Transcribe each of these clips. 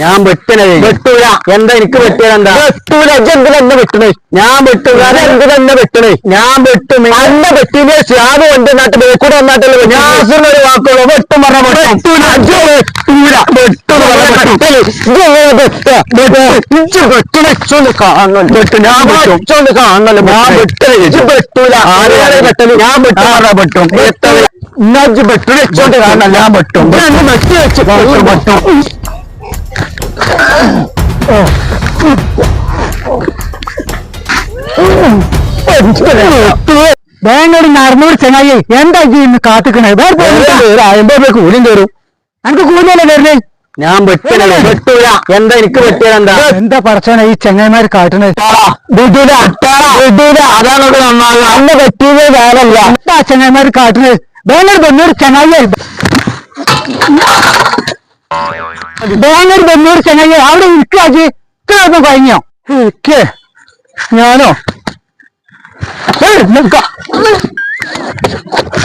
ഞാൻ വെട്ടണേ വെട്ടൂല. എന്താ എനിക്ക് വെട്ടിയത് എന്താ? വെട്ടൂല. വെട്ടണേ? ഞാൻ വെട്ടൂല എന്നെ വെട്ടണേ? ഞാൻ വെട്ടും എന്നെ സ്വാദ് കൊണ്ട് നാട്ടിൽ ബേക്കൂടെ വന്നാട്ടല്ലോ ഞാൻ ഒരു വാക്കുള്ളൂ. വെട്ടും പറഞ്ഞ വെട്ടൂല. വെട്ടൂല. വെട്ടു ഞാൻ വെട്ടും ഞാൻ വെട്ടൂല. ആരെയാണ് വെട്ടൽ? ഞാൻ വെട്ടും ഇന്നാജ് വെച്ചോണ്ട് ഞാൻ വെട്ടും ഞാൻ വെട്ടി. വെച്ച് വെട്ടും. ബാങ്കടി നടന്നൂറ് ചെങ്ങായി എന്താ ഇന്ന് കാത്തിക്കണേ അമ്പത് കൂലിയും തരും എനിക്ക് കൂലിയല്ലേ വരുന്നേ? ഞാൻ വെട്ടൂല. എന്താ എനിക്ക് വെട്ടിയത് എന്താ? പറച്ചാണ് ഈ ചെങ്ങന്മാർ കാട്ടുന്നത് വിടൂല. വിടൂല. അതാണ് ഇവിടെ നന്നാകുക അന്ന് വെട്ടിയത് വേറല്ല. എന്താ ചെങ്ങന്മാർ കാട്ടുന്നത് ബാംഗ്ലൂർ ബന്നൂറ് ചെങ്ങായി ബാംഗ്ലൂർ ബന്നൂറ് ചെങ്ങായി അവിടെ ഇരിക്കാജി ഇത്രയൊന്നും കഴിഞ്ഞോ. ഞാനോ? നിക്ക.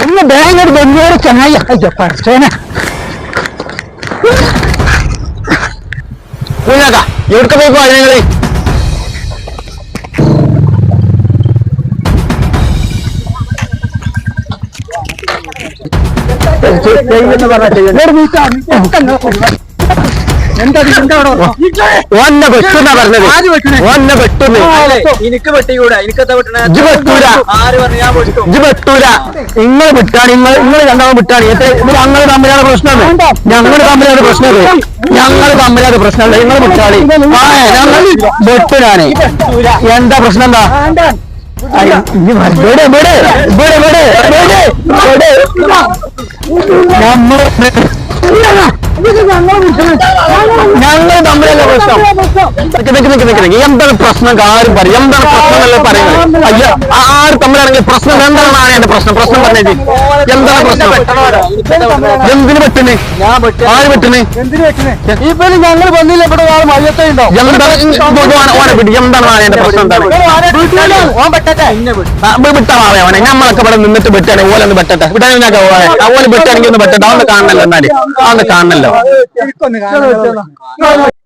ഇന്ന് ബാങ്കടി ബന്നൂറ് ചെങ്ങായി അയ്യോ പറച്ചേനെ എവിടുത്തെ പോയി പോയത് എന്താ എന്താ അവിടെ ഓന്നെ വെട്ടുന്നാ പറഞ്ഞത്. ഓന്നെ വെട്ടുന്നു? എനിക്ക് വെട്ടിക്കൂടാ. എനിക്കെന്താ വെട്ടണ ഇജ്ജ് വെട്ടൂല. ആര് പറഞ്ഞു ഞാൻ വെട്ടും? ഇത് വെട്ടൂല. നിങ്ങൾ വിട്ടാണ് നിങ്ങൾ നിങ്ങൾ രണ്ടാമത് വിട്ടാണ് ഞങ്ങൾ തമ്മിലാണ് പ്രശ്നം ഞങ്ങൾ തമ്മിലാണ് പ്രശ്നം ഞങ്ങൾ തമ്മിലാണ് പ്രശ്നം നിങ്ങൾ വിട്ടാളി ആ ഞങ്ങൾ വെട്ടുനാണ് എന്താ പ്രശ്നം എന്താ? നമ്മൾ ഞങ്ങൾ തമ്മിലല്ല പ്രശ്നം. എന്താണ് പ്രശ്നം? ആരും പറയും. എന്താണ് പ്രശ്നം എന്നല്ലേ പറയുന്നത്? അയ്യ ആ- ആര് തമ്മിലാണെങ്കിൽ പ്രശ്നം. എന്താണ് എന്റെ പ്രശ്നം? പ്രശ്നം പറഞ്ഞേ എന്താണ് പ്രശ്നം? എന്തിന് പെട്ടിന് ഞാൻ വെട്ടി ആര് പെട്ടിന് ഇപ്പൊ ഞങ്ങൾ വന്നില്ല. ഇവിടെ എന്താണ് ഓനെ പിടി എന്താണ് എന്റെ പ്രശ്നം എന്താണ്? ഓൻ വെട്ടട്ടെ. എന്നെ വെട്ടും അവനെ. നമ്മളൊക്കെ ഇവിടെ നിന്നിട്ട് വിട്ടാണ്. ഓലൊന്ന് വെട്ടട്ടെ. വിട്ടാൻ ഞാൻ ഓലെ വിട്ടാണെങ്കിൽ ഒന്ന് വെട്ടട്ടെ. അവന്ന് കാണണല്ലോ എന്നാൽ. അവന്ന് കാണണല്ലോ.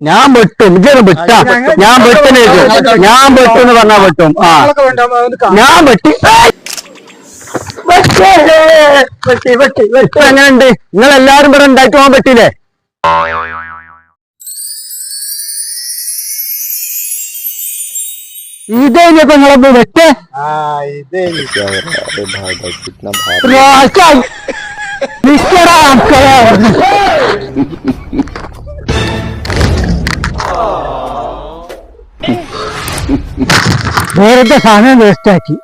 ഞാൻ വെട്ടും. ഇതൊന്ന് വിട്ടാ. ഞാൻ വെട്ടിനേ ഞാൻ വെട്ടും എന്ന് പറഞ്ഞാ വെട്ടും. ആ. ഞാൻ വെട്ടി. എങ്ങനെയുണ്ട്? നിങ്ങൾ എല്ലാരും ഇവിടെ ഉണ്ടായിട്ട് പോകാൻ പറ്റില്ലേ ഇതേ നിങ്ങളൊന്ന് വെട്ടേ. പ്രാവശ്യം നിക്കടാ സാധനം വേസ്റ്റാക്കി